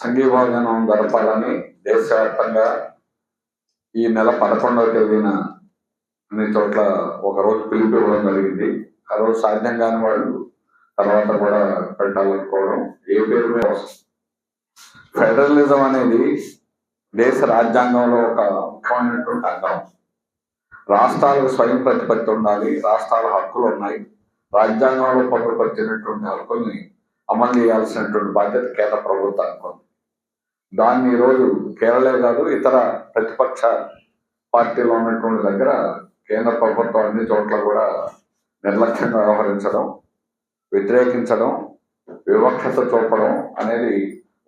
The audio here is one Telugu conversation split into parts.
సంఘీభావజనం జరపాలని దేశవ్యాప్తంగా ఈ నెల పదకొండవ తేదీన అన్ని చోట్ల ఒక రోజు పిలుపు ఇవ్వడం జరిగింది. ఆ రోజు సాధ్యం కాని వాళ్ళు తర్వాత కూడా పెట్టాలనుకోవడం ఏ పేరు మీద ఫెడరలిజం అనేది దేశ రాజ్యాంగంలో ఒక ముఖ్యమైనటువంటి అంగం రాష్ట్రాలకు స్వయం ప్రతిపత్తి ఉండాలి రాష్ట్రాల హక్కులు ఉన్నాయి రాజ్యాంగంలో పొందుపరిచినటువంటి హక్కుల్ని అమలు చేయాల్సినటువంటి బాధ్యత కేంద్ర ప్రభుత్వానికి ఉంది దాన్ని ఈరోజు కేరళే కాదు ఇతర ప్రతిపక్ష పార్టీలో ఉన్నటువంటి దగ్గర కేంద్ర ప్రభుత్వం అన్ని చోట్ల కూడా నిర్లక్ష్యంగా వ్యవహరించడం వ్యతిరేకించడం వివక్షత చూపడం అనేది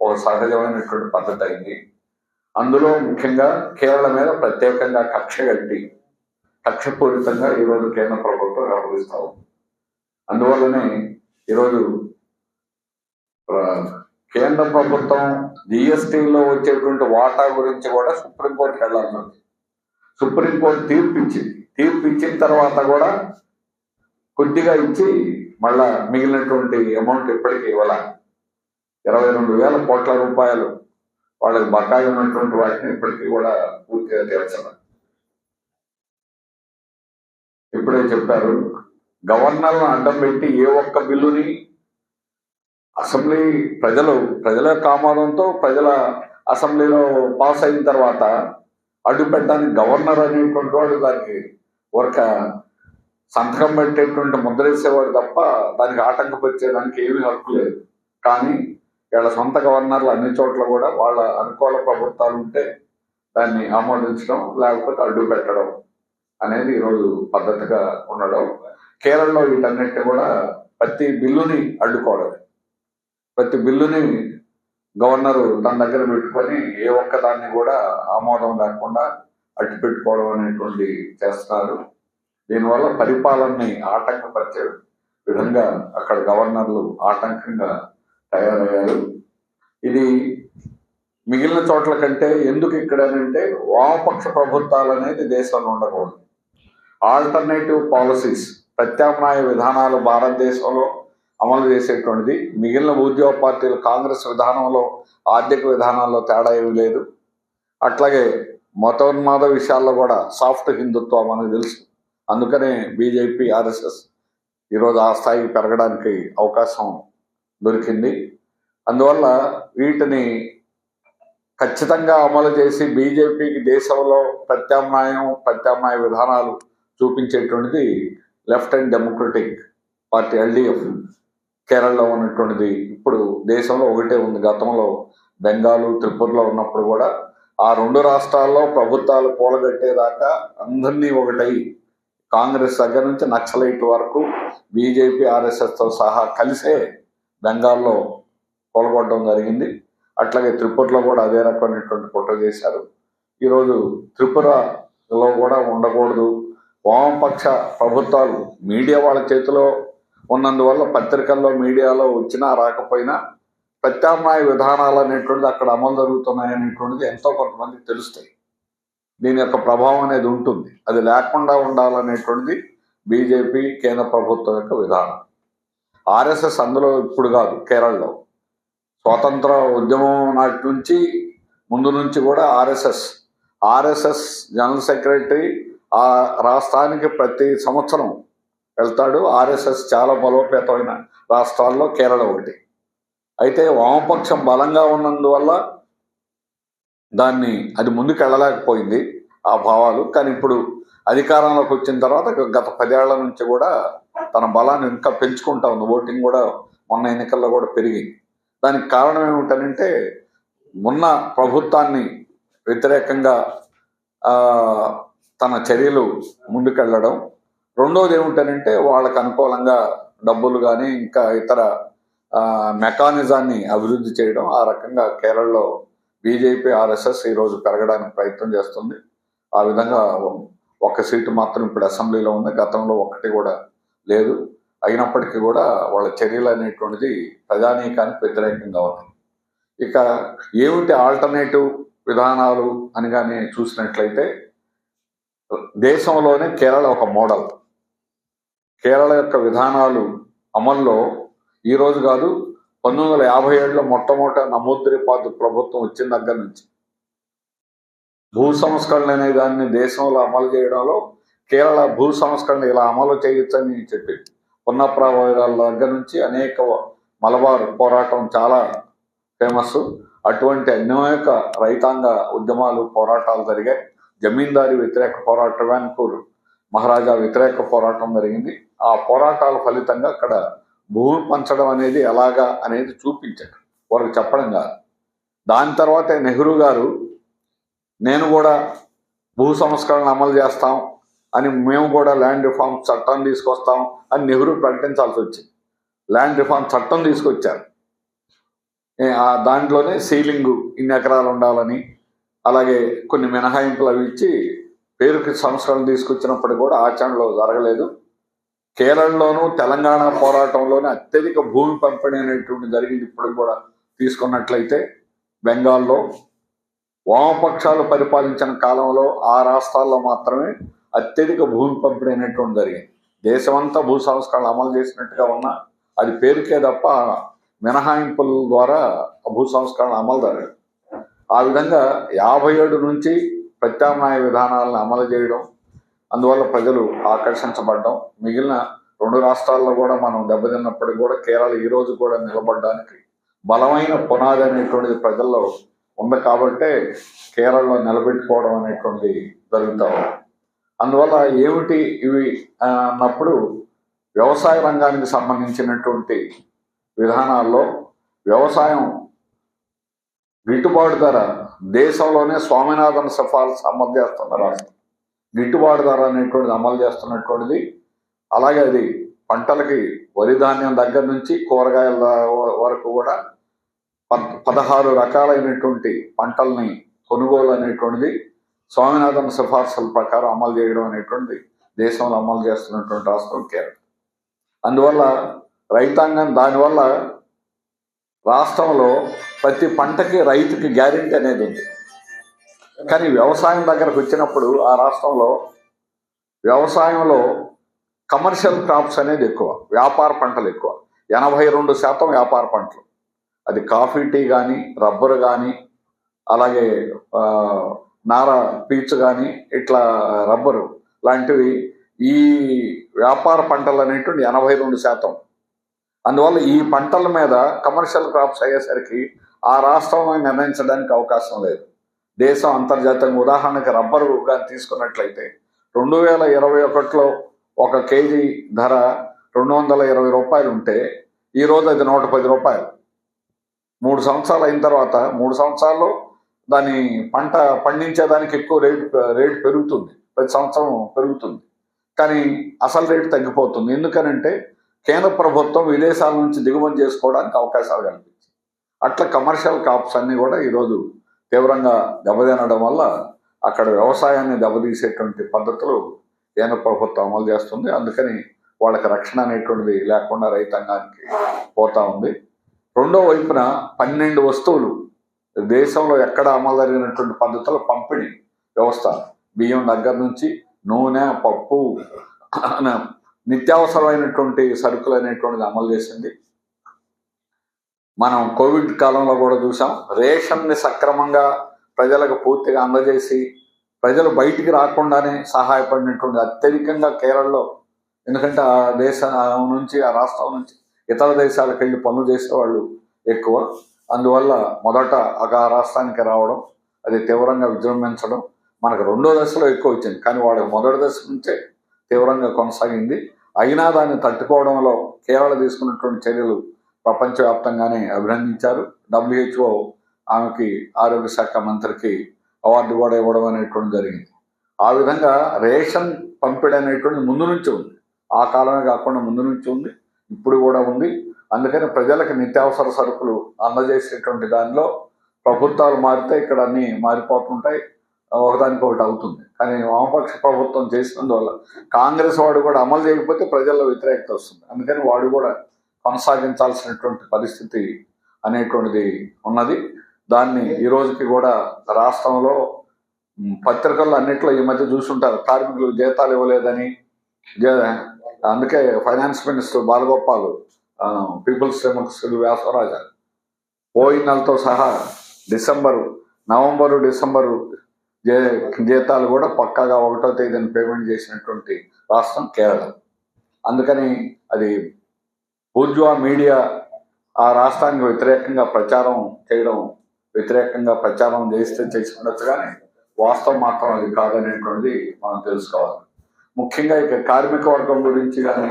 ఒక సహజమైనటువంటి పద్ధతి అయింది. అందులో ముఖ్యంగా కేరళ మీద ప్రత్యేకంగా కక్ష కట్టి కక్షపూరితంగా ఈరోజు కేంద్ర ప్రభుత్వం వ్యవహరిస్తా ఉంది. అందువల్లనే ఈరోజు కేంద్ర ప్రభుత్వం జిఎస్టీలో వచ్చేటువంటి వాటా గురించి కూడా సుప్రీంకోర్టుకి వెళ్ళాల్సి ఉంది సుప్రీంకోర్టు తీర్పు ఇచ్చింది తీర్పు ఇచ్చిన తర్వాత కూడా కొద్దిగా ఇచ్చి మళ్ళా మిగిలినటువంటి అమౌంట్ ఇప్పటికీ ఇవ్వాల? ఇరవై రెండు వేల కోట్ల రూపాయలు వాళ్ళకి బకాయి ఉన్నటువంటి వాటిని ఇప్పటికీ కూడా పూర్తిగా తీర్చాల. ఇప్పుడే చెప్పారు గవర్నర్లను అడ్డం పెట్టి ఏ ఒక్క బిల్లుని అసెంబ్లీ ప్రజలు ప్రజల కామాదంతో ఆమోదంతో ప్రజల అసెంబ్లీలో పాస్ అయిన తర్వాత అడ్డు పెట్టడానికి గవర్నర్ అనేటువంటి వాడు దానికి ఒక సంతకం పెట్టేటువంటి ముద్రేసేవాడు తప్ప దానికి ఆటంకపరిచేదానికి ఏమీ హక్కు లేదు. కానీ వీళ్ళ సొంత గవర్నర్లు అన్ని చోట్ల కూడా వాళ్ళ అనుకూల ప్రభుత్వాలు ఉంటే దాన్ని ఆమోదించడం లేకపోతే అడ్డు పెట్టడం అనేది ఈరోజు పద్ధతిగా ఉండడం. కేరళలో వీటన్నిటిని కూడా ప్రతి బిల్లుని అడ్డుకోవడం ప్రతి బిల్లుని గవర్నరు తన దగ్గర పెట్టుకొని ఏ ఒక్క దాన్ని కూడా ఆమోదం లేకుండా అట్టి పెట్టుకోవడం అనేటువంటి చేస్తున్నారు. దీనివల్ల పరిపాలనని ఆటంకపరిచే విధంగా అక్కడ గవర్నర్లు ఆటంకంగా తయారయ్యారు. ఇది మిగిలిన చోట్ల కంటే ఎందుకు ఇక్కడ అంటే వామపక్ష ప్రభుత్వాలు అనేది దేశంలో ఉండకూడదు. ఆల్టర్నేటివ్ పాలసీస్ ప్రత్యామ్నాయ విధానాలు భారతదేశంలో అమలు చేసేటువంటిది. మిగిలిన ఉద్యోగ పార్టీలు కాంగ్రెస్ విధానంలో ఆర్థిక విధానాల్లో తేడా ఏమీ లేదు. అట్లాగే మతోన్మాద విషయాల్లో కూడా సాఫ్ట్ హిందుత్వం మనకు తెలుసు. అందుకనే బీజేపీ ఆర్ఎస్ఎస్ ఈరోజు ఆ స్థాయికి పెరగడానికి అవకాశం దొరికింది. అందువల్ల వీటిని ఖచ్చితంగా అమలు చేసి బీజేపీకి దేశంలో ప్రత్యామ్నాయం ప్రత్యామ్నాయ విధానాలు చూపించేటువంటిది left and democratic party LDF కేరళలో ఉన్నటువంటిది ఇప్పుడు దేశంలో ఒకటే ఉంది. గతంలో బెంగాలు త్రిపురలో ఉన్నప్పుడు కూడా ఆ రెండు రాష్ట్రాల్లో ప్రభుత్వాలు కూలగట్టేదాకా అందరినీ ఒకటై కాంగ్రెస్ దగ్గర నుంచి నక్సలైట్ వరకు బీజేపీ ఆర్ఎస్ఎస్తో సహా కలిసే బెంగాల్లో కూలగొట్టడం జరిగింది. అట్లాగే త్రిపురలో కూడా అదే రకమైనటువంటి కుట్ర చేశారు. ఈరోజు త్రిపురలో కూడా ఉండకూడదు. వామపక్ష ప్రభుత్వాలు మీడియా వాళ్ళ చేతిలో ఉన్నందువల్ల పత్రికల్లో మీడియాలో వచ్చినా రాకపోయినా ప్రత్యామ్నాయ విధానాలు అనేటువంటిది అక్కడ అమలు జరుగుతున్నాయి అనేటువంటిది ఎంతో కొంతమందికి తెలుస్తాయి. దీని యొక్క ప్రభావం అనేది ఉంటుంది. అది లేకుండా ఉండాలనేటువంటిది బీజేపీ కేంద్ర ప్రభుత్వం యొక్క విధానం. ఆర్ఎస్ఎస్ అందులో ఇప్పుడు కాదు కేరళలో. స్వాతంత్ర ఉద్యమం నాటి నుంచి ముందు నుంచి కూడా ఆర్ఎస్ఎస్. ఆర్ఎస్ఎస్ జనరల్ సెక్రటరీ ఆ రాష్ట్రానికి ప్రతి సంవత్సరం వెళ్తాడు. ఆర్ఎస్ఎస్ చాలా బలోపేతమైన రాష్ట్రాల్లో కేరళ ఒకటి. అయితే వామపక్షం బలంగా ఉన్నందువల్ల దాన్ని అది ముందుకు వెళ్ళలేకపోయింది ఆ భావాలు. కానీ ఇప్పుడు అధికారంలోకి వచ్చిన తర్వాత గత పదేళ్ళ నుంచి కూడా తన బలాన్ని ఇంకా పెంచుకుంటా ఉంది. ఓటింగ్ కూడా మొన్న ఎన్నికల్లో కూడా పెరిగింది. దానికి కారణం ఏమిటనంటే ఉన్న ప్రభుత్వాన్ని వ్యతిరేకంగా తన చర్యలు ముందుకెళ్ళడం రెండోది ఏమిటనంటే వాళ్ళకు అనుకూలంగా డబ్బులు కానీ ఇంకా ఇతర మెకానిజాన్ని అభివృద్ధి చేయడం ఆ రకంగా కేరళలో బీజేపీ ఆర్ఎస్ఎస్ ఈరోజు పెరగడానికి ప్రయత్నం చేస్తుంది. ఆ విధంగా ఒక సీటు మాత్రం ఇప్పుడు అసెంబ్లీలో ఉంది. గతంలో ఒకటి కూడా లేదు. అయినప్పటికీ కూడా వాళ్ళ చర్యలు అనేటువంటిది ప్రజానీకానికి వ్యతిరేకంగా ఉన్నాయి. ఇక ఏమిటి ఆల్టర్నేటివ్ విధానాలు అని కానీ చూసినట్లయితే దేశంలోనే కేరళ ఒక మోడల్. కేరళ యొక్క విధానాలు అమల్లో ఈ రోజు కాదు పంతొమ్మిది వందల యాభై ఏడులో మొట్టమొదట నమోద్రిపాదు ప్రభుత్వం వచ్చిన దగ్గర నుంచి. భూ సంస్కరణ అనే దాన్ని దేశంలో అమలు చేయడంలో కేరళ భూ సంస్కరణ ఇలా అమలు చేయొచ్చని చెప్పి పునఃప్రావాల దగ్గర నుంచి అనేక మలబార్ పోరాటం చాలా ఫేమస్ అటువంటి అనేక రైతాంగ ఉద్యమాలు పోరాటాలు జరిగాయి. జమీందారీ వ్యతిరేక పోరాట వ్యాన్పూర్ మహారాజా వ్యతిరేక పోరాటం జరిగింది. ఆ పోరాటాల ఫలితంగా అక్కడ భూమి పంచడం అనేది ఎలాగా అనేది చూపించారు వాళ్ళకి చెప్పడం కాదు. దాని తర్వాత నెహ్రూ గారు నేను కూడా భూ సంస్కరణ అమలు చేస్తాం అని మేము కూడా ల్యాండ్ రిఫార్మ్ చట్టం తీసుకొస్తాం అని నెహ్రూ ప్రకటించాల్సి వచ్చింది. ల్యాండ్ రిఫార్మ్ చట్టం తీసుకొచ్చారు. ఆ దాంట్లోనే సీలింగ్ ఇన్ని ఎకరాలు ఉండాలని అలాగే కొన్ని మినహాయింపులు అవి ఇచ్చి పేరుకి సంస్కరణ తీసుకొచ్చినప్పుడు కూడా ఆచరణలో జరగలేదు. కేరళలోను తెలంగాణ పోరాటంలోనే అత్యధిక భూమి పంపిణీ అనేటువంటి జరిగింది ఇప్పుడు కూడా తీసుకున్నట్లయితే. బెంగాల్లో వామపక్షాలు పరిపాలించిన కాలంలో ఆ రాష్ట్రాల్లో మాత్రమే అత్యధిక భూమి పంపిణీ అనేటువంటి జరిగింది. దేశమంతా భూ సంస్కరణ అమలు చేసినట్టుగా ఉన్నా అది పేరుకే తప్ప మినహాయింపుల ద్వారా ఆ భూ సంస్కరణ అమలు జరగదు ఆ విధంగా యాభై ఏడు నుంచి ప్రత్యామ్నాయ విధానాలను అమలు చేయడం అందువల్ల ప్రజలు ఆకర్షించబడ్డం మిగిలిన రెండు రాష్ట్రాల్లో కూడా మనం దెబ్బతిన్నప్పటికీ కూడా కేరళ ఈ రోజు కూడా నిలబడడానికి బలమైన పునాది అనేటువంటిది ప్రజల్లో ఉంది కాబట్టే కేరళలో నిలబెట్టుకోవడం అనేటువంటిది జరుగుతూ అందువల్ల ఏమిటి ఇవి అన్నప్పుడు వ్యవసాయ రంగానికి సంబంధించినటువంటి విధానాల్లో వ్యవసాయం గిట్టుబాటు ధర దేశంలోనే స్వామినాథన్ సిఫార్సు అమలు చేస్తున్న రాష్ట్రం గిట్టుబాటు ధర అనేటువంటిది అమలు చేస్తున్నటువంటిది. అలాగే అది పంటలకి వరి ధాన్యం దగ్గర నుంచి కూరగాయల వరకు కూడా పద్- పదహారు రకాలైనటువంటి పంటల్ని కొనుగోలు అనేటువంటిది స్వామినాథన్ సిఫార్సుల ప్రకారం అమలు చేయడం అనేటువంటిది దేశంలో అమలు చేస్తున్నటువంటి రాష్ట్రం కేరళ. అందువల్ల రైతాంగం దానివల్ల రాష్ట్రంలో ప్రతి పంటకి రైతుకి గ్యారెంటీ అనేది ఉంది. కానీ వ్యవసాయం దగ్గరకు వచ్చినప్పుడు ఆ రాష్ట్రంలో వ్యవసాయంలో కమర్షియల్ క్రాప్స్ అనేది ఎక్కువ వ్యాపార పంటలు ఎక్కువ. ఎనభై రెండు శాతం వ్యాపార పంటలు. అది కాఫీ టీ కానీ రబ్బరు కానీ అలాగే నార పీచు కానీ ఇట్లా రబ్బరు లాంటివి ఈ వ్యాపార పంటలు అనేటువంటి ఎనభై రెండు శాతం అందువల్ల ఈ పంటల మీద కమర్షియల్ క్రాప్స్ అయ్యేసరికి ఆ రాష్ట్రం నిర్ణయించడానికి అవకాశం లేదు. దేశం అంతర్జాతీయంగా ఉదాహరణకి రబ్బరు కానీ తీసుకున్నట్లయితే రెండు వేల ఇరవై ఒకటిలో ఒక కేజీ ధర రెండు వందల ఇరవై రూపాయలు ఉంటే ఈరోజు అది నూట పది రూపాయలు. మూడు సంవత్సరాలు అయిన తర్వాత మూడు సంవత్సరాల్లో దాని పంట పండించేదానికి ఎక్కువ రేటు రేటు పెరుగుతుంది. ప్రతి సంవత్సరం పెరుగుతుంది. కానీ అసలు రేటు తగ్గిపోతుంది. ఎందుకనంటే కేంద్ర ప్రభుత్వం విదేశాల నుంచి దిగుమతి చేసుకోవడానికి అవకాశాలు కల్పించింది. అట్లా కమర్షియల్ క్రాప్స్ అన్నీ కూడా ఈరోజు తీవ్రంగా దెబ్బతినడం వల్ల అక్కడ వ్యవసాయాన్ని దెబ్బతీసేటువంటి పద్ధతులు కేంద్ర ప్రభుత్వం అమలు చేస్తుంది. అందుకని వాళ్ళకి రక్షణ అనేటువంటిది లేకుండా రైతాంగానికి పోతా ఉంది. రెండో వైపున పన్నెండు వస్తువులు దేశంలో ఎక్కడ అమలు జరిగినటువంటి పద్ధతుల పంపిణీ వ్యవస్థ బియ్యం దగ్గర నుంచి నూనె పప్పు నిత్యావసరమైనటువంటి సరుకులు అనేటువంటిది అమలు చేసింది. మనం కోవిడ్ కాలంలో కూడా చూసాం రేషన్ని సక్రమంగా ప్రజలకు పూర్తిగా అందజేసి ప్రజలు బయటికి రాకుండానే సహాయపడినటువంటి అత్యధికంగా కేరళలో ఎందుకంటే ఆ దేశ నుంచి ఆ రాష్ట్రం నుంచి ఇతర దేశాలకు వెళ్ళి పనులు చేసేవాళ్ళు ఎక్కువ. అందువల్ల మొదట ఆ రాష్ట్రానికి రావడం అది తీవ్రంగా విజృంభించడం మనకు రెండో దశలో ఎక్కువ వచ్చింది. కానీ వాళ్ళకి మొదటి దశ నుంచే తీవ్రంగా కొనసాగింది. అయినా దాన్ని తట్టుకోవడంలో కేరళ తీసుకున్నటువంటి చర్యలు ప్రపంచవ్యాప్తంగానే అభినందించారు. డబ్ల్యూహెచ్ఓ ఆమెకి ఆరోగ్య శాఖ మంత్రికి అవార్డు కూడా ఇవ్వడం అనేటువంటి జరిగింది. ఆ విధంగా రేషన్ పంపిణీ అనేటువంటి ముందు నుంచి ఉంది. ఆ కాలమే కాకుండా ముందు నుంచి ఉంది. ఇప్పుడు కూడా ఉంది. అందుకని ప్రజలకు నిత్యావసర సరుకులు అందజేసేటువంటి దానిలో ప్రభుత్వాలు మారితే ఇక్కడ అన్ని మారిపోతుంటాయి. ఒకదానికి ఒకటి అవుతుంది కానీ వామపక్ష ప్రభుత్వం చేసినందువల్ల కాంగ్రెస్ వాడు కూడా అమలు చేయకపోతే ప్రజల్లో వ్యతిరేకత వస్తుంది. అందుకని వాడు కూడా కొనసాగించాల్సినటువంటి పరిస్థితి అనేటువంటిది ఉన్నది. దాన్ని ఈ రోజుకి కూడా రాష్ట్రంలో పత్రికల్లో అన్నిట్లో ఈ మధ్య చూసుంటారు. కార్మికులకు జీతాలు ఇవ్వలేదని అందుకే finance minister Balagopal People's Democracy Vyasaraja పోయిన నెలతో సహా డిసెంబరు నవంబరు డిసెంబరు జే జీతాలు కూడా పక్కాగా ఒకటో తేదీన పేమెంట్ చేసినటువంటి రాష్ట్రం కేరళ. అందుకని అది పూర్జువా మీడియా ఆ రాష్ట్రానికి వ్యతిరేకంగా ప్రచారం చేయడం వ్యతిరేకంగా ప్రచారం చేస్తే చేసి ఉండొచ్చు కానీ వాస్తవం మాత్రం అది కాదనేటువంటిది మనం తెలుసుకోవాలి. ముఖ్యంగా ఇక కార్మిక వర్గం గురించి కానీ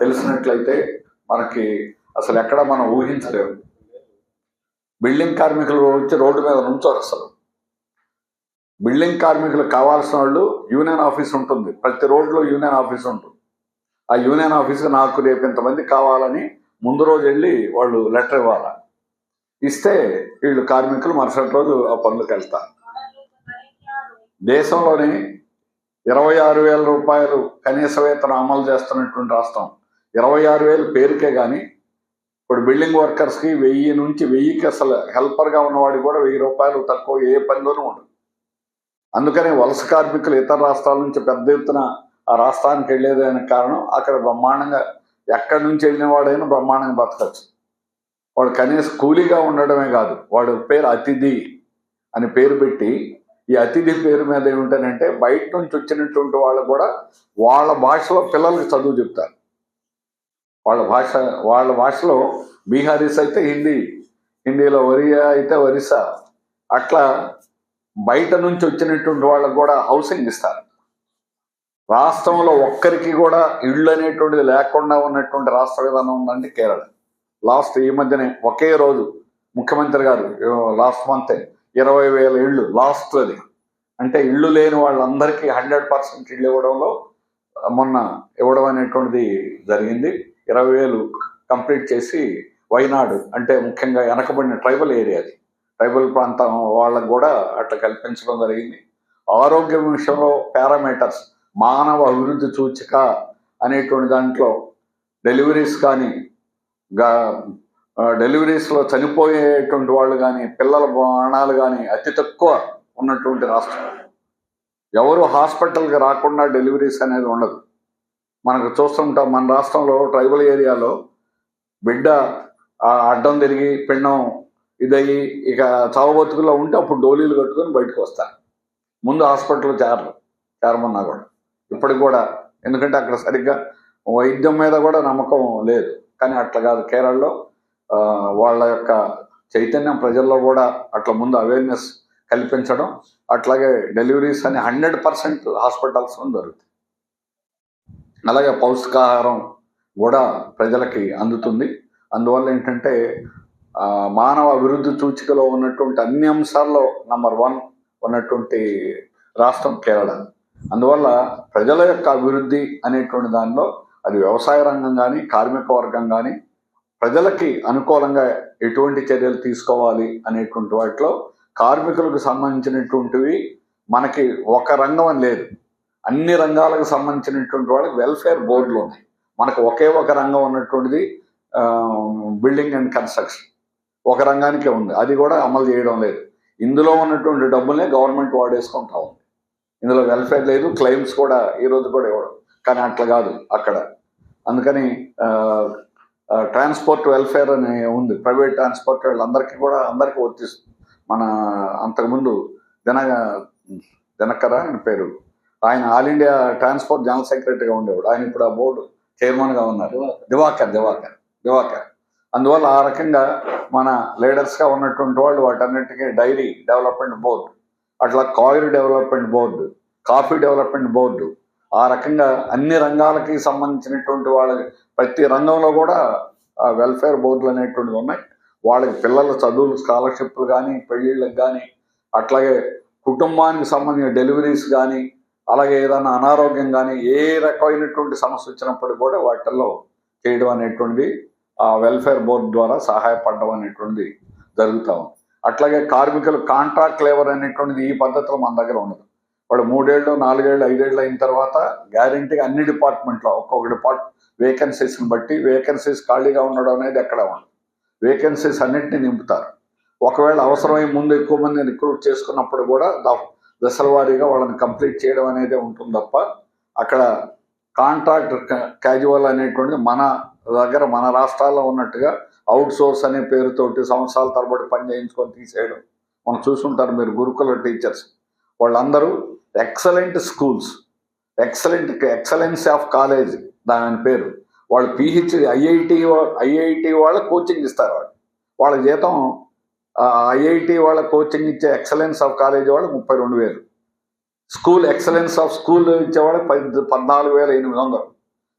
తెలిసినట్లయితే మనకి అసలు ఎక్కడ మనం ఊహించలేము. బిల్డింగ్ కార్మికులు వచ్చి రోడ్డు మీద నుంచోరు అసలు. బిల్డింగ్ కార్మికులు కావాల్సిన వాళ్ళు యూనియన్ ఆఫీస్ ఉంటుంది. ప్రతి రోడ్లో యూనియన్ ఆఫీస్ ఉంటుంది. ఆ యూనియన్ ఆఫీస్కి నాకు రేపు ఇంతమంది కావాలని ముందు రోజు వెళ్ళి వాళ్ళు లెటర్ ఇవ్వాలి? ఇస్తే వీళ్ళు కార్మికులు మరుసటి రోజు ఆ పనులకు వెళ్తారు. దేశంలోని ఇరవై ఆరు వేల రూపాయలు కనీస వేతనం అమలు చేస్తున్నటువంటి రాష్ట్రం. ఇరవై ఆరు వేలు పేరుకే కానీ ఇప్పుడు బిల్డింగ్ వర్కర్స్కి వెయ్యి నుంచి వెయ్యికి అసలు హెల్పర్గా ఉన్నవాడికి కూడా వెయ్యి రూపాయలు తక్కువ ఏ పనిలోనూ ఉండదు. అందుకని వలస కార్మికులు ఇతర రాష్ట్రాల నుంచి పెద్ద ఎత్తున ఆ రాష్ట్రానికి వెళ్ళేదానికి కారణం అక్కడ బ్రహ్మాండంగా ఎక్కడి నుంచి వెళ్ళిన వాడైనా బ్రహ్మాండంగా బతకచ్చు. వాడు కనీసం కూలీగా ఉండడమే కాదు వాడు పేరు అతిథి అని పేరు పెట్టి ఈ అతిథి పేరు మీద ఏమిటనంటే బయట నుంచి వచ్చినటువంటి వాళ్ళు కూడా వాళ్ళ భాషలో పిల్లలకి చదువు చెప్తారు. వాళ్ళ భాష వాళ్ళ భాషలో బీహారీస్ అయితే హిందీ హిందీలో ఒరియా అయితే ఒరిస్సా అట్లా బయట నుంచి వచ్చినటువంటి వాళ్ళకు కూడా హౌసింగ్ ఇస్తారు. రాష్ట్రంలో ఒక్కరికి కూడా ఇళ్ళు అనేటువంటిది లేకుండా ఉన్నటువంటి రాష్ట్ర విధానం ఉందంటే కేరళ. లాస్ట్ ఈ మధ్యనే ఒకే రోజు ముఖ్యమంత్రి గారు లాస్ట్ మంతే ఇరవై వేల ఇళ్ళు లాస్ట్ అది అంటే ఇళ్ళు లేని వాళ్ళందరికీ హండ్రెడ్ పర్సెంట్ ఇళ్ళు ఇవ్వడంలో మొన్న ఇవ్వడం అనేటువంటిది జరిగింది. ఇరవై వేలు కంప్లీట్ చేసి వైనాడు అంటే ముఖ్యంగా వెనకబడిన ట్రైబల్ ఏరియా అది ట్రైబల్ ప్రాంతం వాళ్ళకు కూడా అట్లా కల్పించడం జరిగింది. ఆరోగ్యం విషయంలో పారామీటర్స్ మానవ అభివృద్ధి సూచిక అనేటువంటి దాంట్లో డెలివరీస్ కానీ గా డెలివరీస్లో చనిపోయేటువంటి వాళ్ళు కానీ పిల్లల బాణాలు కానీ అతి తక్కువ ఉన్నటువంటి రాష్ట్రం. ఎవరు హాస్పిటల్కి రాకుండా డెలివరీస్ అనేది ఉండదు. మనకు చూస్తుంటాం మన రాష్ట్రంలో ట్రైబల్ ఏరియాలో బిడ్డ ఆ అడ్డం తిరిగి పిండం ఇదయ్యి ఇక చావబతుకులో ఉంటే అప్పుడు డోలీలు కట్టుకొని బయటకు వస్తారు ముందు హాస్పిటల్లో చేరరు చేరమన్నా కూడా. ఇప్పటికి కూడా ఎందుకంటే అక్కడ సరిగ్గా వైద్యం మీద కూడా నమ్మకం లేదు. కానీ అట్లా కాదు. కేరళలో వాళ్ళ యొక్క చైతన్యం ప్రజల్లో కూడా అట్లా ముందు అవేర్నెస్ కల్పించడం అట్లాగే డెలివరీస్ అని హండ్రెడ్ పర్సెంట్ హాస్పిటల్స్ జరుగుతాయి. అలాగే పౌష్టికాహారం కూడా ప్రజలకి అందుతుంది. అందువల్ల ఏంటంటే మానవ అభివృద్ధి సూచికలో ఉన్నటువంటి అన్ని అంశాల్లో నంబర్ వన్ ఉన్నటువంటి రాష్ట్రం కేరళ. అందువల్ల ప్రజల యొక్క అభివృద్ధి అనేటువంటి దానిలో అది వ్యవసాయ రంగం కానీ కార్మిక వర్గం కానీ ప్రజలకి అనుకూలంగా ఎటువంటి చర్యలు తీసుకోవాలి అనేటువంటి వాటిలో కార్మికులకు సంబంధించినటువంటివి మనకి ఒక రంగం అని లేదు. అన్ని రంగాలకు సంబంధించినటువంటి వాళ్ళకి వెల్ఫేర్ బోర్డులు ఉన్నాయి. మనకు ఒకే ఒక రంగం ఉన్నటువంటిది బిల్డింగ్ అండ్ కన్స్ట్రక్షన్ ఒక రంగానికే ఉంది. అది కూడా అమలు చేయడం లేదు. ఇందులో ఉన్నటువంటి డబ్బుల్నే గవర్నమెంట్ వాడేసుకుంటా ఉంది. ఇందులో వెల్ఫేర్ లేదు క్లెయిమ్స్ కూడా ఈ రోజు కూడా ఇవ్వడం. కానీ అట్లా కాదు అక్కడ. అందుకని ట్రాన్స్పోర్ట్ వెల్ఫేర్ అని ఉంది. ప్రైవేట్ ట్రాన్స్పోర్ట్ వాళ్ళందరికీ కూడా అందరికీ వర్తిస్తుంది. మన అంతకుముందు దిన దినకర ఆయన పేరు. ఆయన ఆల్ ఇండియా ట్రాన్స్పోర్ట్ జనరల్ సెక్రటరీగా ఉండేవాడు. ఆయన ఇప్పుడు ఆ బోర్డు చైర్మన్గా ఉన్నారు. దివాకర్ దివాకర్ దివాకర్. అందువల్ల ఆ రకంగా మన లీడర్స్గా ఉన్నటువంటి వాళ్ళు వాటన్నిటికీ డైరీ డెవలప్మెంట్ బోర్డు అట్లా coir development board coffee development board ఆ రకంగా అన్ని రంగాలకి సంబంధించినటువంటి వాళ్ళ ప్రతి రంగంలో కూడా వెల్ఫేర్ బోర్డులు అనేటువంటివి ఉన్నాయి. వాళ్ళకి పిల్లల చదువులు స్కాలర్షిప్లు కానీ పెళ్ళిళ్ళకి కానీ అట్లాగే కుటుంబానికి సంబంధించిన డెలివరీస్ కానీ అలాగే ఏదైనా అనారోగ్యం కానీ ఏ రకమైనటువంటి సమస్య వచ్చినప్పుడు కూడా వాటిల్లో చేయడం అనేటువంటిది వెల్ఫేర్ బోర్డు ద్వారా సహాయపడడం అనేటువంటిది జరుగుతూ ఉంది. అట్లాగే కార్మికులు కాంట్రాక్ట్ లేబర్ అనేటువంటిది ఈ పద్ధతిలో మన దగ్గర ఉండదు. వాడు మూడేళ్ళు నాలుగేళ్ళు ఐదేళ్ళు అయిన తర్వాత గ్యారంటీగా అన్ని డిపార్ట్మెంట్లో ఒక్కొక్క డిపార్ట్ వేకెన్సీస్ని బట్టి వేకెన్సీస్ ఖాళీగా ఉండడం అనేది ఎక్కడ ఉండదు. వేకెన్సీస్ అన్నింటినీ నింపుతారు. ఒకవేళ అవసరమై ముందు ఎక్కువ మంది రిక్రూట్ చేసుకున్నప్పుడు కూడా ద- దశల వారీగా వాళ్ళని కంప్లీట్ చేయడం అనేది ఉంటుంది తప్ప అక్కడ కాంట్రాక్ట్ క్యాజువల్ అనేటువంటిది మన దగ్గర మన రాష్ట్రాల్లో ఉన్నట్టుగా అవుట్ సోర్స్ అనే పేరుతోటి సంవత్సరాల తరబడి పని చేయించుకొని తీసేయడం. మనం చూసుంటారు మీరు గురుకుల టీచర్స్. వాళ్ళందరూ excellent schools excellent excellence of college దాని పేరు. వాళ్ళు పిహెచ్డి ఐఐటి ఐఐటి వాళ్ళ కోచింగ్ ఇస్తారు వాళ్ళు. వాళ్ళ జీతం ఐఐటి వాళ్ళ కోచింగ్ ఇచ్చే ఎక్సలెన్స్ ఆఫ్ కాలేజ్ వాళ్ళకి ముప్పై రెండు వేలు. స్కూల్ ఎక్సలెన్స్ ఆఫ్ స్కూల్ ఇచ్చేవాళ్ళకి పద్ పద్నాలుగు వేల ఎనిమిది వందలు.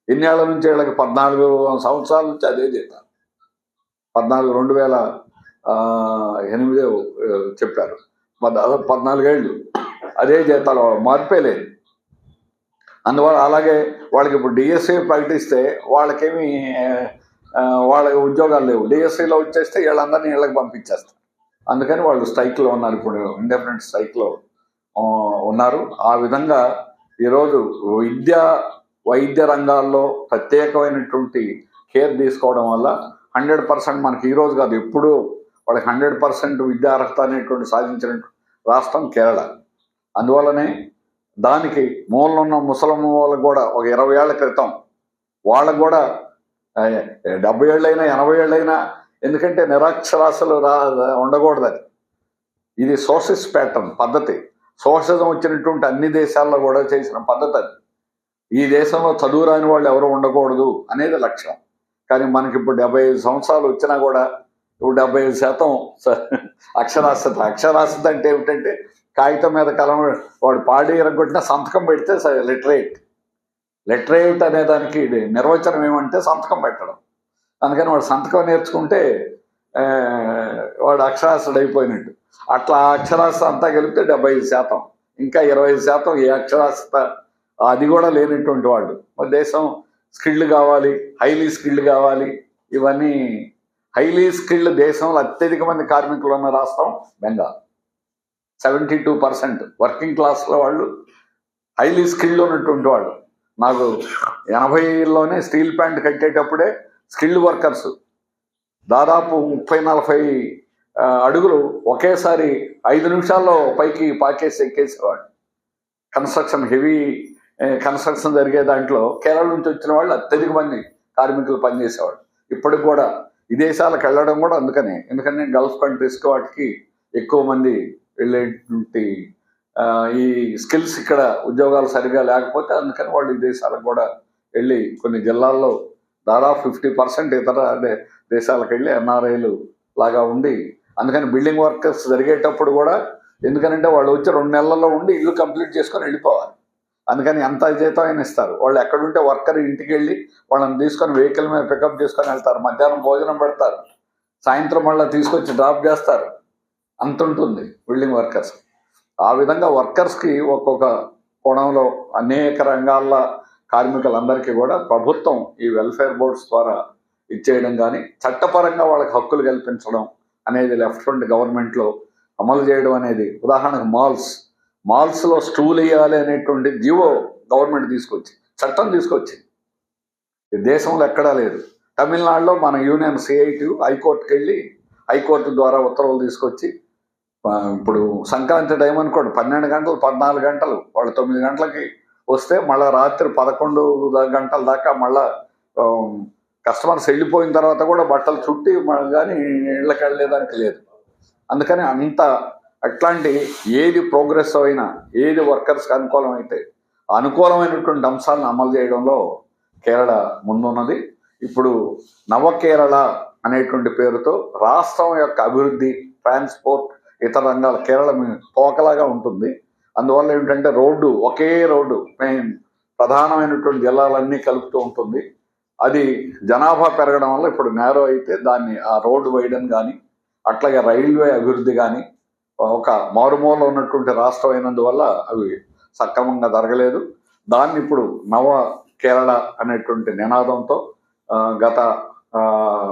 ఎన్నేళ్ళ నుంచి వీళ్ళకి పద్నాలుగు సంవత్సరాల నుంచి అదే జీతం పద్నాలుగు రెండు వేల ఆ, ఎనిమిదే చెప్పారు. దాదాపు పద్నాలుగేళ్ళు అదే జీతాలు మార్పే లేదు. అందువల్ల అలాగే వాళ్ళకి ఇప్పుడు డిఎస్సీ ప్రకటిస్తే వాళ్ళకేమి వాళ్ళకి ఉద్యోగాలు లేవు. డిఎస్సిలో వచ్చేస్తే వీళ్ళందరినీ వీళ్ళకి పంపించేస్తారు. అందుకని వాళ్ళు స్ట్రైక్లో ఉన్నారు. ఇప్పుడు ఇండెఫినెంట్ స్ట్రైక్లో ఉన్నారు. ఆ విధంగా ఈరోజు విద్య వైద్య రంగాల్లో ప్రత్యేకమైనటువంటి కేర్ తీసుకోవడం వల్ల హండ్రెడ్ పర్సెంట్ మనకి ఈరోజు కాదు ఎప్పుడు వాళ్ళకి హండ్రెడ్ పర్సెంట్ విద్యా అర్హత అనేటువంటి సాధించిన రాష్ట్రం కేరళ. అందువల్లనే దానికి మూలలో ఉన్న ముసలమ్మ వాళ్ళకు కూడా ఒక ఇరవై ఏళ్ళ క్రితం వాళ్ళకు కూడా డెబ్బై ఏళ్ళైనా ఎనభై ఏళ్ళైనా ఎందుకంటే నిరక్షరాస్యులు రా ఉండకూడదని ఇది సోషలిస్ట్ ప్యాటర్న్ పద్ధతి. సోషలిజం వచ్చినటువంటి అన్ని దేశాల్లో కూడా చేసిన పద్ధతి అది. ఈ దేశంలో చదువు రాని వాళ్ళు ఎవరు ఉండకూడదు అనేది లక్ష్యం. కానీ మనకి ఇప్పుడు డెబ్బై ఐదు సంవత్సరాలు వచ్చినా కూడా ఇప్పుడు డెబ్బై ఐదు శాతం స- అక్షరాస్యత. అక్షరాస్యత అంటే ఏమిటంటే కాగితం మీద కలం వాడు పాడి ఎరగొట్టిన సంతకం పెడితే లిటరేట్. లిటరేట్ అనే దానికి నిర్వచనం ఏమంటే సంతకం పెట్టడం. అందుకని వాడు సంతకం నేర్చుకుంటే వాడు అక్షరాస్యుడు అయిపోయినట్టు. అట్లా అక్షరాస్యత అంతా కలిపితే డెబ్బై ఐదు శాతం. ఇంకా ఇరవై ఐదు శాతం ఏ అక్షరాస్యత అది కూడా లేనటువంటి వాళ్ళు. మన దేశం స్కిల్డ్ కావాలి హైలీ స్కిల్డ్ కావాలి. ఇవన్నీ హైలీ స్కిల్డ్ దేశంలో అత్యధిక మంది కార్మికులు ఉన్న రాష్ట్రం Bengal. Seventy two percent working క్లాస్లో వాళ్ళు హైలీ స్కిల్డ్ ఉన్నటువంటి వాళ్ళు. నాకు ఎనభైలోనే స్టీల్ ప్యాంట్ కట్టేటప్పుడే స్కిల్డ్ వర్కర్స్ దాదాపు ముప్పై నలభై అడుగులు ఒకేసారి ఐదు నిమిషాల్లో పైకి పాకేసి ఎక్కేసేవాడు కన్స్ట్రక్షన్ హెవీ కన్స్ట్రక్షన్ జరిగే దాంట్లో కేరళ నుంచి వచ్చిన వాళ్ళు అత్యధిక మంది కార్మికులు పనిచేసేవాళ్ళు. ఇప్పటికి కూడా విదేశాలకు వెళ్ళడం కూడా అందుకనే. ఎందుకంటే గల్ఫ్ కంట్రీస్కి వాటికి ఎక్కువ మంది వెళ్ళేటువంటి ఈ స్కిల్స్ ఇక్కడ ఉద్యోగాలు సరిగా లేకపోతే అందుకని వాళ్ళు ఈ దేశాలకు కూడా వెళ్ళి కొన్ని జిల్లాల్లో దాదాపు ఫిఫ్టీ పర్సెంట్ ఇతర దేశాలకు వెళ్ళి ఎన్ఆర్ఐలు లాగా ఉండి అందుకని బిల్డింగ్ వర్కర్స్ జరిగేటప్పుడు కూడా ఎందుకనంటే వాళ్ళు వచ్చి రెండు నెలల్లో ఉండి ఇల్లు కంప్లీట్ చేసుకొని వెళ్ళిపోవాలి. అందుకని ఎంత జీతం అయినా ఇస్తారు. వాళ్ళు ఎక్కడుంటే వర్కర్ ఇంటికి వెళ్ళి వాళ్ళని తీసుకొని వెహికల్ మీద పికప్ చేసుకొని వెళ్తారు. మధ్యాహ్నం భోజనం పెడతారు. సాయంత్రం మళ్ళీ తీసుకొచ్చి డ్రాప్ చేస్తారు. అంత ఉంటుంది బిల్డింగ్ వర్కర్స్. ఆ విధంగా వర్కర్స్కి ఒక్కొక్క కోణంలో అనేక రంగాల్లో కార్మికులందరికీ కూడా ప్రభుత్వం ఈ వెల్ఫేర్ బోర్డ్స్ ద్వారా ఇచ్చేయడం కానీ చట్టపరంగా వాళ్ళకి హక్కులు కల్పించడం అనేది లెఫ్ట్ ఫ్రంట్ గవర్నమెంట్లో అమలు చేయడం అనేది ఉదాహరణకు మాల్స్ మాల్స్లో స్టూల్ వేయాలి అనేటువంటి జీవో గవర్నమెంట్ తీసుకొచ్చి చట్టం తీసుకొచ్చి ఈ దేశంలో ఎక్కడా లేదు. తమిళనాడులో మన యూనియన్ సిఐటి హైకోర్టుకి వెళ్ళి హైకోర్టు ద్వారా ఉత్తర్వులు తీసుకొచ్చి ఇప్పుడు సంక్రాంతి టైం అనుకోండి పన్నెండు గంటలు పద్నాలుగు గంటలు వాళ్ళు తొమ్మిది గంటలకి వస్తే మళ్ళీ రాత్రి పదకొండు గంటల దాకా మళ్ళా కస్టమర్స్ వెళ్ళిపోయిన తర్వాత కూడా బట్టలు చుట్టి కానీ ఇళ్ళకి వెళ్ళేదానికి లేదు. అందుకని అంత అట్లాంటి ఏది ప్రోగ్రెస్ అయినా ఏది వర్కర్స్కి అనుకూలం అయితే అనుకూలమైనటువంటి అంశాలను అమలు చేయడంలో కేరళ ముందున్నది. ఇప్పుడు నవకేరళ అనేటువంటి పేరుతో రాష్ట్రం యొక్క అభివృద్ధి ట్రాన్స్పోర్ట్ ఇతర రంగాల కేరళ మీ- తోకలాగా ఉంటుంది. అందువల్ల ఏంటంటే రోడ్డు ఒకే రోడ్డు మెయిన్ ప్రధానమైనటువంటి జిల్లాలన్నీ కలుపుతూ ఉంటుంది. అది జనాభా పెరగడం వల్ల ఇప్పుడు నేరో అయితే దాన్ని ఆ రోడ్డు వేయడం కానీ అట్లాగే రైల్వే అభివృద్ధి కానీ ఒక మారుమూల ఉన్నటువంటి రాష్ట్రం అయినందువల్ల అవి సక్రమంగా జరగలేదు. దాన్ని ఇప్పుడు నవ కేరళ అనేటువంటి నినాదంతో గత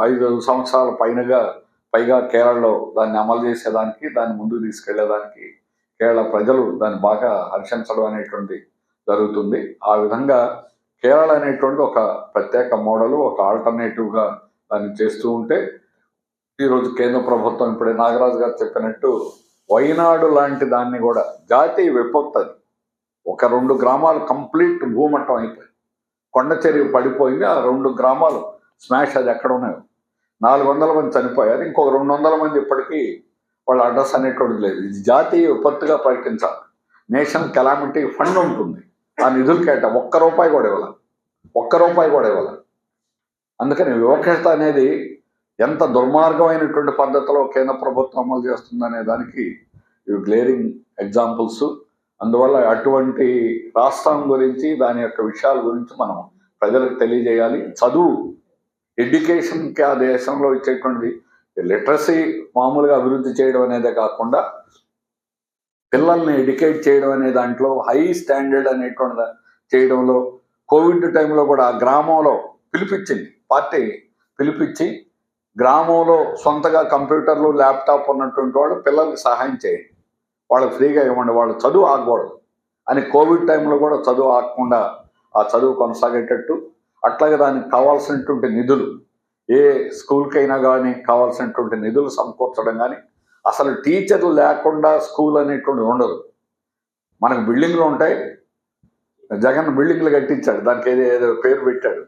ఐదు సంవత్సరాల పైనగా పైగా కేరళలో దాన్ని అమలు చేసేదానికి దాన్ని ముందుకు తీసుకెళ్ళేదానికి కేరళ ప్రజలు దాన్ని బాగా హర్షించడం అనేటువంటి జరుగుతుంది. ఆ విధంగా కేరళ అనేటువంటి ఒక ప్రత్యేక మోడల్ ఒక ఆల్టర్నేటివ్గా దాన్ని చేస్తూ ఉంటే ఈరోజు కేంద్ర ప్రభుత్వం ఇప్పుడే నాగరాజు గారు చెప్పినట్టు వైనాడు లాంటి దాన్ని కూడా జాతీయ విపత్తు అది ఒక రెండు గ్రామాలు కంప్లీట్ భూమట్టం అయిపోయి కొండ చర్య పడిపోయింది ఆ రెండు గ్రామాలు స్మాష్ అది ఎక్కడ ఉన్నాయో. నాలుగు వందల మంది చనిపోయారు ఇంకొక రెండు వందల మంది ఇప్పటికీ వాళ్ళ అడ్రస్ అనేటువంటిది లేదు. ఇది జాతీయ విపత్తుగా ప్రకటించాలి నేషనల్ కెలామిటీ ఫండ్ ఉంటుంది. ఆ నిధులు కేట ఒక్క రూపాయి కూడా ఇవ్వాలి. ఒక్క రూపాయి కూడా ఇవ్వాలి. అందుకని వివక్షత అనేది ఎంత దుర్మార్గమైనటువంటి పద్ధతిలో కేంద్ర ప్రభుత్వం అమలు చేస్తుందనే దానికి ఇవి గ్లేరింగ్ ఎగ్జాంపుల్స్ అందువల్ల అటువంటి రాష్ట్రం గురించి దాని యొక్క విషయాల గురించి మనం ప్రజలకు తెలియజేయాలి. చదువు ఎడ్యుకేషన్కి ఆ దేశంలో ఇచ్చేటువంటిది. లిటరసీ మామూలుగా అభివృద్ధి చేయడం అనేదే కాకుండా పిల్లల్ని ఎడ్యుకేట్ చేయడం అనే దాంట్లో హై స్టాండర్డ్ అనేటువంటి చేయడంలో కోవిడ్ టైంలో కూడా ఆ గ్రామంలో పిలిపించింది. పార్టీ పిలిపించి గ్రామంలో సొంతగా కంప్యూటర్లు ల్యాప్టాప్ ఉన్నటువంటి వాళ్ళు పిల్లలకి సహాయం చేయండి. వాళ్ళకి ఫ్రీగా ఇవ్వండి. వాళ్ళు చదువు ఆగకూడదు. అని కోవిడ్ టైంలో కూడా చదువు ఆగకుండా ఆ చదువు కొనసాగేటట్టు అట్లాగే దానికి కావాల్సినటువంటి నిధులు ఏ స్కూల్కైనా కానీ కావాల్సినటువంటి నిధులు సమకూర్చడం కానీ అసలు టీచర్లు లేకుండా స్కూల్ అనేటువంటిది ఉండదు. మనకు బిల్డింగ్లు ఉంటాయి. జగన్ బిల్డింగ్లు కట్టించాడు. దానికి ఏదో ఏదో పేరు పెట్టాడు.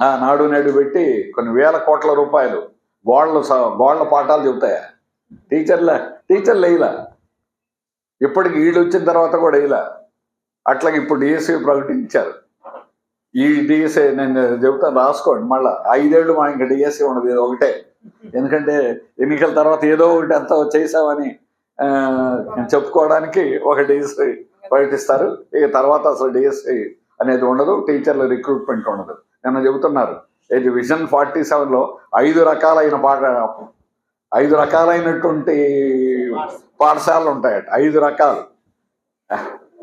నాడు నేడు పెట్టి కొన్ని వేల కోట్ల రూపాయలు గోళ్ళ గోళ్ళ పాఠాలు చెబుతాయా? టీచర్లే టీచర్లు వేయలా? ఇప్పటికి వీళ్ళు వచ్చిన తర్వాత కూడా వేయలా? అట్లాగే ఇప్పుడు డిఎస్సి ప్రకటించారు. ఈ డిఎస్సి నేను చెబుతాను రాసుకోండి మళ్ళా. ఐదేళ్ళు మా ఇంకా డిఎస్ఏ ఉండదు ఒకటే. ఎందుకంటే ఎన్నికల తర్వాత ఏదో ఒకటి అంత చేసామని చెప్పుకోవడానికి ఒక డిఎస్సి ప్రకటిస్తారు. ఇక తర్వాత అసలు డిఎస్సి అనేది ఉండదు టీచర్ల రిక్రూట్మెంట్ ఉండదు. నిన్న చెబుతున్నారు? ఇది విజన్ ఫార్టీ సెవెన్లో ఐదు రకాలైన పాఠ ఐదు రకాలైనటువంటి పాఠశాలలు ఉంటాయట. ఐదు రకాలు.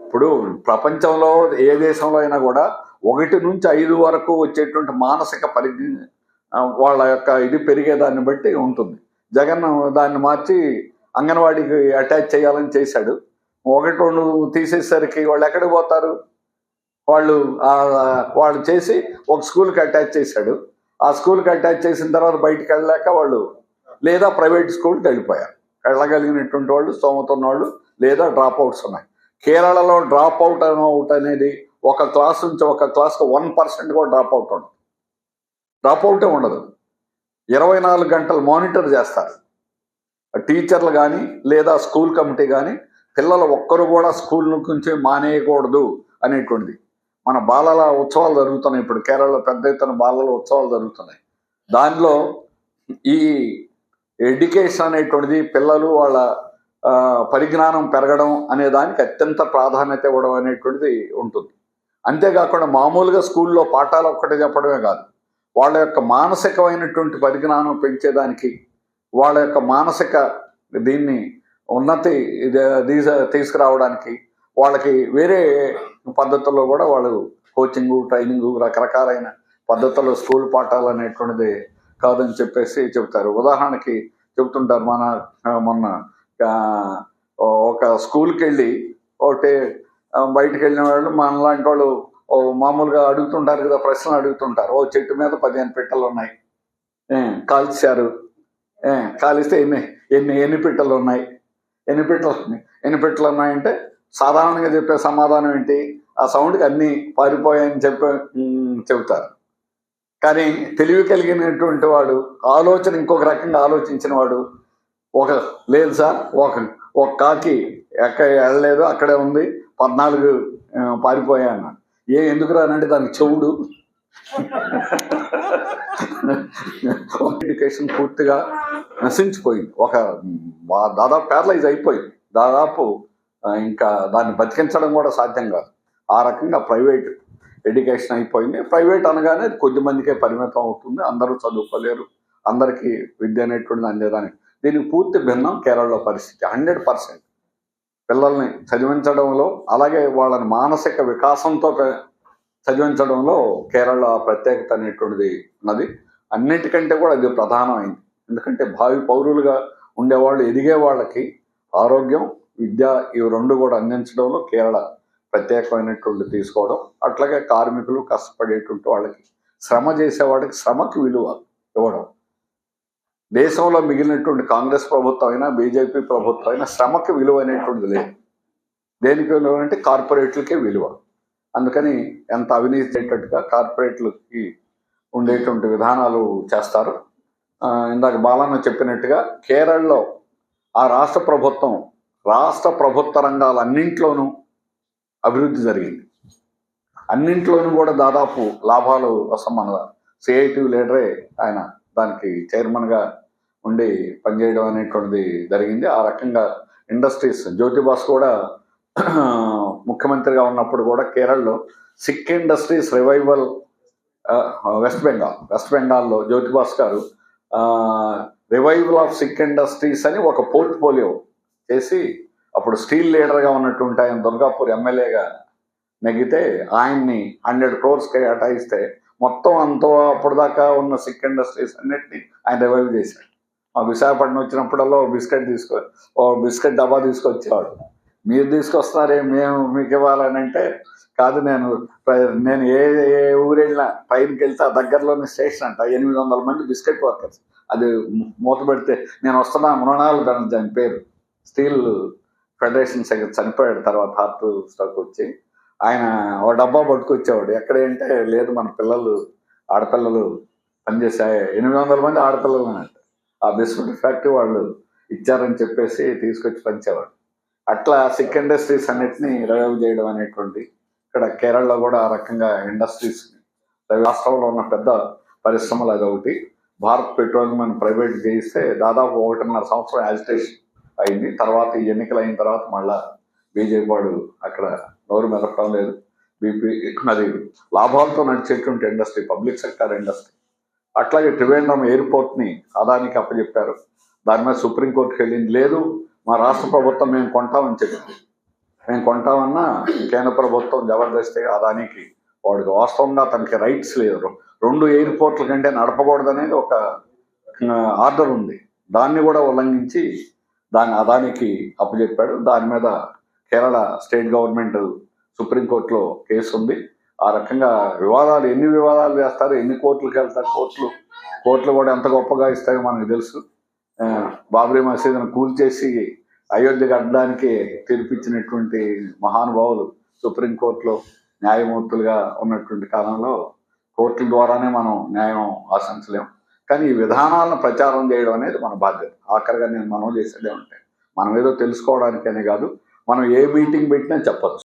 ఇప్పుడు ప్రపంచంలో ఏ దేశంలో అయినా కూడా ఒకటి నుంచి ఐదు వరకు వచ్చేటువంటి మానసిక పరిజ్ఞ వాళ్ళ యొక్క ఇది పెరిగేదాన్ని బట్టి ఉంటుంది. జగన్ దాన్ని మార్చి అంగన్వాడీకి అటాచ్ చేయాలని చేశాడు. ఒకటి రెండు తీసేసరికి వాళ్ళు ఎక్కడికి పోతారు? వాళ్ళు వాళ్ళు చేసి ఒక స్కూల్కి అటాచ్ చేశాడు. ఆ స్కూల్కి అటాచ్ చేసిన తర్వాత బయటికి వెళ్ళలేక వాళ్ళు లేదా ప్రైవేట్ స్కూల్కి వెళ్ళిపోయారు. వెళ్ళగలిగినటువంటి వాళ్ళు స్తోమత ఉన్నవాళ్ళు లేదా డ్రాప్ అవుట్స్ ఉన్నాయి. కేరళలో డ్రాప్ అవుట్ అవుట్ అనేది ఒక క్లాస్ నుంచి ఒక క్లాస్కి వన్ పర్సెంట్ కూడా డ్రాప్ అవుట్ ఉండదు. డ్రాప్ అవుటే ఉండదు. ఇరవై నాలుగు గంటలు మానిటర్ చేస్తారు. టీచర్లు కానీ లేదా స్కూల్ కమిటీ కానీ పిల్లలు ఒక్కరు కూడా స్కూల్ నుంచి మానేయకూడదు అనేటువంటిది. మన బాలల ఉత్సవాలు జరుగుతున్నాయి. ఇప్పుడు కేరళలో పెద్ద ఎత్తున బాలల ఉత్సవాలు జరుగుతున్నాయి. దానిలో ఈ ఎడ్యుకేషన్ అనేటువంటిది పిల్లలు వాళ్ళ పరిజ్ఞానం పెరగడం అనే దానికి అత్యంత ప్రాధాన్యత ఇవ్వడం అనేటువంటిది ఉంటుంది. అంతేకాకుండా మామూలుగా స్కూల్లో పాఠాలు ఒక్కటే చెప్పడమే కాదు. వాళ్ళ యొక్క మానసికమైనటువంటి పరిజ్ఞానం పెంచేదానికి వాళ్ళ యొక్క మానసిక దీన్ని ఉన్నతి తీసుకురావడానికి వాళ్ళకి వేరే పద్ధతుల్లో కూడా వాళ్ళు కోచింగు ట్రైనింగ్ రకరకాలైన పద్ధతుల్లో స్కూల్ పాఠాలు అనేటువంటిది కాదని చెప్పేసి చెప్తారు ఉదాహరణకి చెప్తుంటారు మన మొన్న ఒక స్కూల్కి వెళ్ళి ఒకటి బయటకు బయటికి వెళ్ళిన వాళ్ళు మనలాంటి వాళ్ళు ఓ మామూలుగా అడుగుతుంటారు కదా ప్రశ్నలు అడుగుతుంటారు. ఓ చెట్టు మీద పదిహేను పిట్టలు ఉన్నాయి. కాల్చారు. కాలిస్తే ఎన్ని ఎన్ని ఎన్ని పిట్టలు ఉన్నాయి? ఎన్ని పిట్టలు ఎన్ని పిట్టలు ఉన్నాయంటే సాధారణంగా చెప్పే సమాధానం ఏంటి? ఆ సౌండ్కి అన్నీ పారిపోయాయని చెప్ప చెబుతారు. కానీ తెలివి కలిగినటువంటి వాడు ఆలోచన ఇంకొక రకంగా ఆలోచించిన వాడు ఒక లేదు సార్ ఒక ఒక కాకి ఎక్కడ వెళ్ళలేదు అక్కడే ఉంది పద్నాలుగు పారిపోయా అన్నాడు. ఏ ఎందుకు రానంటే దానికి చెవుడు. ఎడ్యుకేషన్ పూర్తిగా నశించిపోయింది. ఒక దాదాపు ప్యారలైజ్ అయిపోయింది. దాదాపు ఇంకా దాన్ని బతికించడం కూడా సాధ్యం కాదు. ఆ రకంగా ప్రైవేట్ ఎడ్యుకేషన్ అయిపోయింది. ప్రైవేట్ అనగానే కొద్ది మందికే పరిమితం అవుతుంది. అందరూ చదువుకోలేరు. అందరికీ విద్య అనేటువంటిది అందేదానికి. దీనికి పూర్తి భిన్నం కేరళలో పరిస్థితి. Hundred percent. పిల్లల్ని చదివించడంలో అలాగే వాళ్ళని మానసిక వికాసంతో చదివించడంలో కేరళ ప్రత్యేకత అనేటువంటిది ఉన్నది. అన్నిటికంటే కూడా అది ప్రధానమైంది. ఎందుకంటే భావి పౌరులుగా ఉండేవాళ్ళు ఎదిగే వాళ్ళకి ఆరోగ్యం విద్య ఇవి రెండు కూడా అందించడంలో కేరళ ప్రత్యేకమైనటువంటి తీసుకోవడం అట్లాగే కార్మికులు కష్టపడేటువంటి వాళ్ళకి శ్రమ చేసేవాడికి శ్రమకి విలువ ఇవ్వడం. దేశంలో మిగిలినటువంటి కాంగ్రెస్ ప్రభుత్వం అయినా బీజేపీ ప్రభుత్వం అయినా శ్రమకి విలువ అనేటువంటిది లేదు. దేనికి విలువ అంటే కార్పొరేట్లకే విలువ. అందుకని ఎంత అవినీతి చేసేటట్టుగా కార్పొరేట్లకి ఉండేటువంటి విధానాలు చేస్తారు. ఆ, ఇందాక బాలన్న చెప్పినట్టుగా కేరళలో ఆ రాష్ట్ర ప్రభుత్వం రాష్ట్ర ప్రభుత్వ రంగాలన్నింట్లోనూ అభివృద్ధి జరిగింది. అన్నింట్లోనూ కూడా దాదాపు లాభాలు వస్తాం మన లీడరే ఆయన దానికి చైర్మన్గా ఉండి పనిచేయడం అనేటువంటిది జరిగింది. ఆ రకంగా ఇండస్ట్రీస్ జ్యోతిబాస్ కూడా ముఖ్యమంత్రిగా ఉన్నప్పుడు కూడా కేరళలో sick industries revival West Bengal West బెంగాల్లో జ్యోతిబాస్ గారు రివైవల్ ఆఫ్ సిక్ ఇండస్ట్రీస్ అని ఒక పోర్ట్ఫోలియో చేసి అప్పుడు స్టీల్ లీడర్గా ఉన్నటువంటి ఆయన దుర్గాపూర్ ఎమ్మెల్యేగా నెగితే ఆయన్ని హండ్రెడ్ క్రోర్స్ కేటాయిస్తే మొత్తం అంత దాకా ఉన్న సిక్ ఇండస్ట్రీస్ అన్నిటిని ఆయన రివైవ్ చేశాడు. మా విశాఖపట్నం వచ్చినప్పుడల్లా ఓ బిస్కెట్ తీసుకో ఓ బిస్కెట్ డబ్బా తీసుకొచ్చేవాడు. మీరు తీసుకొస్తున్నారే మేము మీకు ఇవ్వాలని అంటే కాదు నేను నేను ఏ ఏ ఊరు వెళ్ళినా వెళ్తే ఆ దగ్గరలోనే స్టేషన్ అంట ఎనిమిది వందల మంది బిస్కెట్ వర్కర్స్. అది మూత పెడితే నేను వస్తున్నా మృణాలు దాని పేరు. స్టీల్ ఫెడరేషన్ సెక్రటరీ చనిపోయాడు తర్వాత హార్ట్ స్ట్రోక్ వచ్చి. ఆయన ఓ డబ్బా పట్టుకొచ్చేవాడు. ఎక్కడ అంటే లేదు మన పిల్లలు ఆడపిల్లలు పనిచేసే ఎనిమిది వందల మంది ఆడపిల్లలు అన్నట్టు ఆ బిస్కెట్ ఫ్యాక్టరీ వాళ్ళు ఇచ్చారని చెప్పేసి తీసుకొచ్చి పంచేవాడు. అట్లా సిక్ ఇండస్ట్రీస్ అన్నిటిని రివైవ్ చేయడం అనేటువంటి ఇక్కడ కేరళలో కూడా ఆ రకంగా ఇండస్ట్రీస్ రాష్ట్రంలో ఉన్న పెద్ద పరిశ్రమలు అదొకటి. భారత్ పెట్రోలియం అని ప్రైవేట్ చేయిస్తే దాదాపు ఒకటిన్నర సంవత్సరం యాజిటేషన్. అయింది. తర్వాత ఈ ఎన్నికలు అయిన తర్వాత మళ్ళా బీజేపీ వాడు అక్కడ నోరు మెదపడం లేదు. బీపీ మరి లాభాలతో నడిచేటువంటి ఇండస్ట్రీ పబ్లిక్ సెక్టర్ ఇండస్ట్రీ. అట్లాగే త్రివేంద్రం ఎయిర్పోర్ట్ని అదానికి అప్పచెప్పారు దాని మీద సుప్రీంకోర్టుకి వెళ్ళింది. లేదు మా రాష్ట్ర ప్రభుత్వం మేము కొంటామని చెప్పింది. మేము కొంటామన్నా కేంద్ర ప్రభుత్వం జబర్దస్తిగా అదానికి వాడికి. వాస్తవంగా తనకి రైట్స్ లేదు. రెండు ఎయిర్పోర్ట్ల కంటే నడపకూడదనేది ఒక ఆర్డర్ ఉంది. దాన్ని కూడా ఉల్లంఘించి దాన్ని అదానికి అప్పచెప్పాడు దాని మీద కేరళ స్టేట్ గవర్నమెంట్ సుప్రీంకోర్టులో కేసు ఉంది. ఆ రకంగా వివాదాలు ఎన్ని వివాదాలు చేస్తారు ఎన్ని కోర్టులకు వెళ్తారు కోర్టులు కోర్టులు కూడా ఎంత గొప్పగా ఇస్తాయో మనకు తెలుసు. బాబ్రీ మసీదును కూల్చేసి అయోధ్య కట్టడానికి తీర్పిచ్చినటువంటి మహానుభావులు సుప్రీంకోర్టులో న్యాయమూర్తులుగా ఉన్నటువంటి కాలంలో కోర్టుల ద్వారానే మనం న్యాయం ఆశించలేము కానీ ఈ విధానాలను ప్రచారం చేయడం అనేది మన బాధ్యత. ఆఖరిగా నేను మనం చేసేదే ఉంటాయి. మనం ఏదో తెలుసుకోవడానికనే కాదు మనం ఏ మీటింగ్ పెట్టినా చెప్పచ్చు.